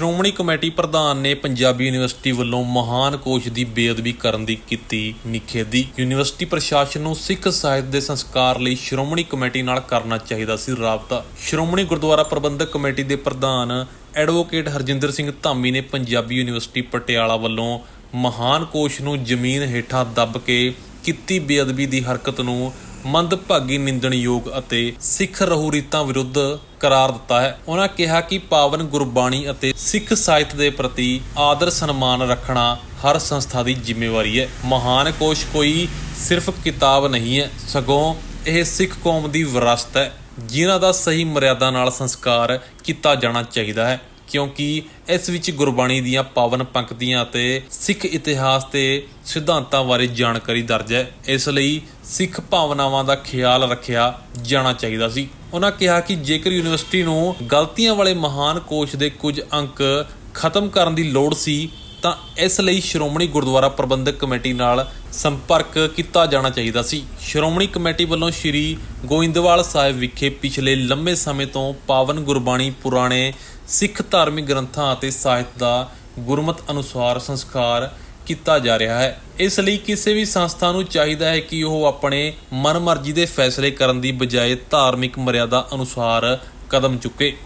Shiromani committee ਪ੍ਰਧਾਨ ਨੇ Punjabi university ਵੱਲੋਂ ਮਹਾਨ ਕੋਸ਼ ਦੀ ਬੇਅਦਬੀ ਕਰਨ ਦੀ ਕੀਤੀ ਨਿਖੇਧੀ। ਯੂਨੀਵਰਸਿਟੀ ਪ੍ਰਸ਼ਾਸਨ ਨੂੰ ਸਿੱਖ ਸਾਹਿਤ ਦੇ ਸੰਸਕਾਰ ਲਈ ਸ਼੍ਰੋਮਣੀ ਕਮੇਟੀ ਨਾਲ ਕਰਨਾ ਚਾਹੀਦਾ ਸੀ ਰਾਬਤਾ। ਸ਼੍ਰੋਮਣੀ ਗੁਰਦੁਆਰਾ ਪ੍ਰਬੰਧਕ ਕਮੇਟੀ ਦੇ ਪ੍ਰਧਾਨ ਐਡਵੋਕੇਟ ਹਰਜਿੰਦਰ ਸਿੰਘ ਧਾਮੀ ਨੇ ਪੰਜਾਬੀ ਯੂਨੀਵਰਸਿਟੀ ਪਟਿਆਲਾ ਵੱਲੋਂ ਮਹਾਨ ਕੋਸ਼ ਨੂੰ ਜ਼ਮੀਨ ਹੇਠਾਂ ਦੱਬ ਕੇ ਕੀਤੀ ਬੇਅਦਬੀ ਦੀ ਹਰਕਤ ਨੂੰ ਮੰਦਭਾਗੀ ਨਿੰਦਣਯੋਗ ਅਤੇ ਸਿੱਖ ਰਹੂ ਰੀਤਾਂ ਵਿਰੁੱਧ ਕਰਾਰ ਦਿੱਤਾ ਹੈ। ਉਹਨਾਂ ਕਿਹਾ ਕਿ ਪਾਵਨ ਗੁਰਬਾਣੀ ਅਤੇ ਸਿੱਖ ਸਾਹਿਤ ਦੇ ਪ੍ਰਤੀ ਆਦਰ ਸਨਮਾਨ ਰੱਖਣਾ ਹਰ ਸੰਸਥਾ ਦੀ ਜ਼ਿੰਮੇਵਾਰੀ ਹੈ। ਮਹਾਨ ਕੋਸ਼ ਕੋਈ ਸਿਰਫ ਕਿਤਾਬ ਨਹੀਂ ਹੈ, ਸਗੋਂ ਇਹ ਸਿੱਖ ਕੌਮ ਦੀ ਵਿਰਾਸਤ ਹੈ। ਜਿਨ੍ਹਾਂ ਦਾ ਸਹੀ ਮਰਿਆਦਾ ਨਾਲ ਸੰਸਕਾਰ ਕੀਤਾ ਜਾਣਾ ਚਾਹੀਦਾ ਹੈ। ਕਿਉਂਕਿ ਇਸ ਵਿੱਚ ਗੁਰਬਾਣੀ ਦੀਆਂ ਪਾਵਨ ਪੰਕਤੀਆਂ ਅਤੇ ਸਿੱਖ ਇਤਿਹਾਸ ਤੇ ਸਿਧਾਂਤਾਂ ਬਾਰੇ ਜਾਣਕਾਰੀ ਦਰਜ ਹੈ। ਇਸ ਲਈ ਸਿੱਖ ਭਾਵਨਾਵਾਂ ਦਾ ਖਿਆਲ ਰੱਖਿਆ ਜਾਣਾ ਚਾਹੀਦਾ ਸੀ। ਉਹਨਾਂ ਕਿਹਾ ਕਿ ਜੇਕਰ ਯੂਨੀਵਰਸਿਟੀ ਨੂੰ ਗਲਤੀਆਂ ਵਾਲੇ ਮਹਾਨ ਕੋਸ਼ ਦੇ ਕੁਝ ਅੰਕ ਖਤਮ ਕਰਨ ਦੀ ਲੋੜ ਸੀ ਤਾਂ ਇਸ ਲਈ ਸ਼੍ਰੋਮਣੀ ਗੁਰਦੁਆਰਾ ਪ੍ਰਬੰਧਕ ਕਮੇਟੀ ਨਾਲ ਸੰਪਰਕ ਕੀਤਾ ਜਾਣਾ ਚਾਹੀਦਾ ਸੀ। ਸ਼੍ਰੋਮਣੀ ਕਮੇਟੀ ਵੱਲੋਂ ਸ੍ਰੀ ਗੋਇੰਦਵਾਲ ਸਾਹਿਬ ਵਿਖੇ ਪਿਛਲੇ ਲੰਮੇ ਸਮੇਂ ਤੋਂ ਪਾਵਨ ਗੁਰਬਾਣੀ ਪੁਰਾਣੇ ਸਿੱਖ ਧਾਰਮਿਕ ਗ੍ਰੰਥਾਂ ਅਤੇ ਸਾਹਿਤ ਦਾ ਗੁਰਮਤ ਅਨੁਸਾਰ ਸੰਸਕਾਰ ਕੀਤਾ ਜਾ ਰਿਹਾ ਹੈ। ਇਸ ਲਈ ਕਿਸੇ ਵੀ ਸੰਸਥਾ ਨੂੰ ਚਾਹੀਦਾ ਹੈ ਕਿ ਉਹ ਆਪਣੇ ਮਨਮਰਜ਼ੀ ਦੇ ਫੈਸਲੇ ਕਰਨ ਦੀ ਬਜਾਏ ਧਾਰਮਿਕ ਮਰਿਆਦਾ ਅਨੁਸਾਰ ਕਦਮ ਚੁੱਕੇ।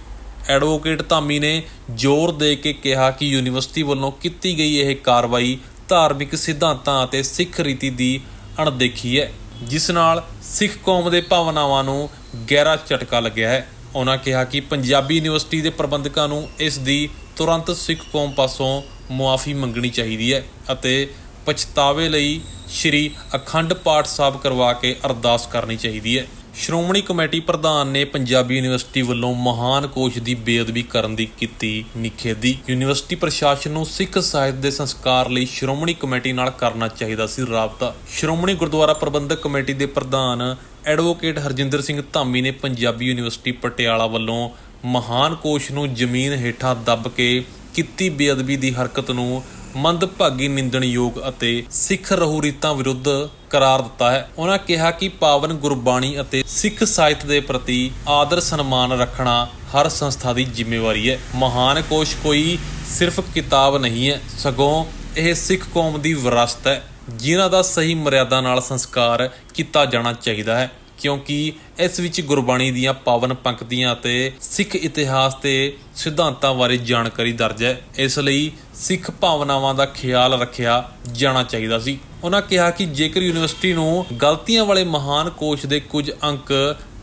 ਐਡਵੋਕੇਟ ਧਾਮੀ ਨੇ ਜ਼ੋਰ ਦੇ ਕੇ ਕਿਹਾ ਕਿ ਯੂਨੀਵਰਸਿਟੀ ਵੱਲੋਂ ਕੀਤੀ ਗਈ ਇਹ ਕਾਰਵਾਈ ਧਾਰਮਿਕ ਸਿਧਾਂਤਾਂ ਅਤੇ ਸਿੱਖ ਰੀਤੀ ਦੀ ਅਣਦੇਖੀ ਹੈ, ਜਿਸ ਨਾਲ ਸਿੱਖ ਕੌਮ ਦੇ ਭਾਵਨਾਵਾਂ ਨੂੰ ਗਹਿਰਾ ਝਟਕਾ ਲੱਗਿਆ ਹੈ। ਉਹਨਾਂ ਕਿਹਾ ਕਿ ਪੰਜਾਬੀ ਯੂਨੀਵਰਸਿਟੀ ਦੇ ਪ੍ਰਬੰਧਕਾਂ ਨੂੰ ਇਸ ਦੀ ਤੁਰੰਤ ਸਿੱਖ ਕੌਮ ਪਾਸੋਂ ਮੁਆਫੀ ਮੰਗਣੀ ਚਾਹੀਦੀ ਹੈ ਅਤੇ ਪਛਤਾਵੇ ਲਈ ਸ੍ਰੀ ਅਖੰਡ ਪਾਠ ਸਾਹਿਬ ਕਰਵਾ ਕੇ ਅਰਦਾਸ ਕਰਨੀ ਚਾਹੀਦੀ ਹੈ। ਸ਼੍ਰੋਮਣੀ ਕਮੇਟੀ ਪ੍ਰਧਾਨ ਨੇ ਪੰਜਾਬੀ ਯੂਨੀਵਰਸਿਟੀ ਵੱਲੋਂ ਮਹਾਨ ਕੋਸ਼ ਦੀ ਬੇਅਦਬੀ ਕਰਨ ਦੀ ਕੀਤੀ ਨਿਖੇਧੀ। ਯੂਨੀਵਰਸਿਟੀ ਪ੍ਰਸ਼ਾਸਨ ਨੂੰ ਸਿੱਖ ਸਾਹਿਤ ਦੇ ਸੰਸਕਾਰ ਲਈ ਸ਼੍ਰੋਮਣੀ ਕਮੇਟੀ ਨਾਲ ਕਰਨਾ ਚਾਹੀਦਾ ਸੀ ਰਾਬਤਾ। ਸ਼੍ਰੋਮਣੀ ਗੁਰਦੁਆਰਾ ਪ੍ਰਬੰਧਕ ਕਮੇਟੀ ਦੇ ਪ੍ਰਧਾਨ ਐਡਵੋਕੇਟ ਹਰਜਿੰਦਰ ਸਿੰਘ ਧਾਮੀ ਨੇ ਪੰਜਾਬੀ ਯੂਨੀਵਰਸਿਟੀ ਪਟਿਆਲਾ ਵੱਲੋਂ ਮਹਾਨ ਕੋਸ਼ ਨੂੰ ਜ਼ਮੀਨ ਹੇਠਾਂ ਦੱਬ ਕੇ ਕੀਤੀ ਬੇਅਦਬੀ ਦੀ ਹਰਕਤ ਨੂੰ ਮੰਦਭਾਗੀ ਨਿੰਦਣਯੋਗ ਅਤੇ ਸਿੱਖ ਰਹੂ ਰੀਤਾਂ ਵਿਰੁੱਧ ਕਰਾਰ ਦਿੱਤਾ ਹੈ। ਉਹਨਾਂ ਕਿਹਾ ਕਿ ਪਾਵਨ ਗੁਰਬਾਣੀ ਅਤੇ ਸਿੱਖ ਸਾਹਿਤ ਦੇ ਪ੍ਰਤੀ ਆਦਰ ਸਨਮਾਨ ਰੱਖਣਾ ਹਰ ਸੰਸਥਾ ਦੀ ਜ਼ਿੰਮੇਵਾਰੀ ਹੈ। ਮਹਾਨ ਕੋਸ਼ ਕੋਈ ਸਿਰਫ ਕਿਤਾਬ ਨਹੀਂ ਹੈ, ਸਗੋਂ ਇਹ ਸਿੱਖ ਕੌਮ ਦੀ ਵਿਰਾਸਤ ਹੈ, ਜਿਨ੍ਹਾਂ ਦਾ ਸਹੀ ਮਰਿਆਦਾ ਨਾਲ ਸੰਸਕਾਰ ਕੀਤਾ ਜਾਣਾ ਚਾਹੀਦਾ ਹੈ। ਕਿਉਂਕਿ ਇਸ ਵਿੱਚ ਗੁਰਬਾਣੀ ਦੀਆਂ ਪਾਵਨ ਪੰਕਤੀਆਂ ਅਤੇ ਸਿੱਖ ਇਤਿਹਾਸ ਤੇ ਸਿਧਾਂਤਾਂ ਬਾਰੇ ਜਾਣਕਾਰੀ ਦਰਜ ਹੈ। ਇਸ ਲਈ ਸਿੱਖ ਭਾਵਨਾਵਾਂ ਦਾ ਖਿਆਲ ਰੱਖਿਆ ਜਾਣਾ ਚਾਹੀਦਾ ਸੀ। ਉਹਨਾਂ ਕਿਹਾ ਕਿ ਜੇਕਰ ਯੂਨੀਵਰਸਿਟੀ ਨੂੰ ਗਲਤੀਆਂ ਵਾਲੇ ਮਹਾਨ ਕੋਸ਼ ਦੇ ਕੁਝ ਅੰਕ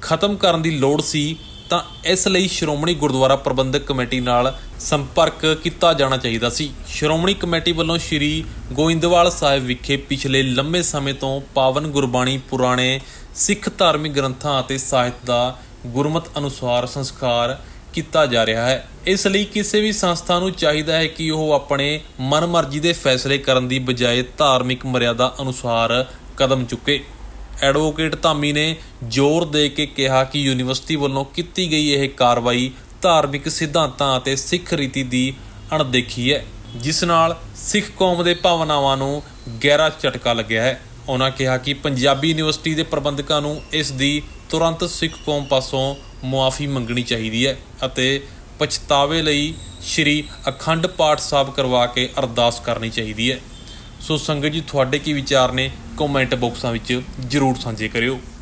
ਖਤਮ ਕਰਨ ਦੀ ਲੋੜ ਸੀ, ਤਾਂ ਇਸ ਲਈ ਸ਼੍ਰੋਮਣੀ ਗੁਰਦੁਆਰਾ ਪ੍ਰਬੰਧਕ ਕਮੇਟੀ ਨਾਲ ਸੰਪਰਕ ਕੀਤਾ ਜਾਣਾ ਚਾਹੀਦਾ ਸੀ। ਸ਼੍ਰੋਮਣੀ ਕਮੇਟੀ ਵੱਲੋਂ ਸ੍ਰੀ ਗੋਇੰਦਵਾਲ ਸਾਹਿਬ ਵਿਖੇ ਪਿਛਲੇ ਲੰਮੇ ਸਮੇਂ ਤੋਂ ਪਾਵਨ ਗੁਰਬਾਣੀ ਪੁਰਾਣੇ ਸਿੱਖ ਧਾਰਮਿਕ ਗ੍ਰੰਥਾਂ ਅਤੇ ਸਾਹਿਤ ਦਾ ਗੁਰਮਤ ਅਨੁਸਾਰ ਸੰਸਕਾਰ ਕੀਤਾ ਜਾ ਰਿਹਾ ਹੈ। ਇਸ ਲਈ ਕਿਸੇ ਵੀ ਸੰਸਥਾ ਨੂੰ ਚਾਹੀਦਾ ਹੈ ਕਿ ਉਹ ਆਪਣੇ ਮਨਮਰਜ਼ੀ ਦੇ ਫੈਸਲੇ ਕਰਨ ਦੀ ਬਜਾਏ ਧਾਰਮਿਕ ਮਰਿਆਦਾ ਅਨੁਸਾਰ ਕਦਮ ਚੁੱਕੇ। ਐਡਵੋਕੇਟ ਧਾਮੀ ਨੇ ਜ਼ੋਰ ਦੇ ਕੇ ਕਿਹਾ ਕਿ ਯੂਨੀਵਰਸਿਟੀ ਵੱਲੋਂ ਕੀਤੀ ਗਈ ਇਹ ਕਾਰਵਾਈ ਧਾਰਮਿਕ ਸਿਧਾਂਤਾਂ ਅਤੇ ਸਿੱਖ ਰੀਤੀ ਦੀ ਅਣਦੇਖੀ ਹੈ, ਜਿਸ ਨਾਲ ਸਿੱਖ ਕੌਮ ਦੇ ਭਾਵਨਾਵਾਂ ਨੂੰ ਗਹਿਰਾ ਝਟਕਾ ਲੱਗਿਆ ਹੈ। ਉਹਨਾਂ ਕਿਹਾ ਕਿ ਪੰਜਾਬੀ ਯੂਨੀਵਰਸਿਟੀ ਦੇ ਪ੍ਰਬੰਧਕਾਂ ਨੂੰ ਇਸ ਦੀ ਤੁਰੰਤ ਸਿੱਖ ਕੌਮ ਪਾਸੋਂ ਮੁਆਫੀ ਮੰਗਣੀ ਚਾਹੀਦੀ ਹੈ ਅਤੇ ਪਛਤਾਵੇ ਲਈ ਸ੍ਰੀ ਅਖੰਡ ਪਾਠ ਸਾਹਿਬ ਕਰਵਾ ਕੇ ਅਰਦਾਸ ਕਰਨੀ ਚਾਹੀਦੀ ਹੈ। ਸੋ ਸੰਗਤ ਜੀ, ਤੁਹਾਡੇ ਕੀ ਵਿਚਾਰ ਨੇ? ਕਮੈਂਟ ਬਾਕਸਾਂ ਵਿੱਚ ਜਰੂਰ ਸਾਂਝੇ ਕਰਿਓ।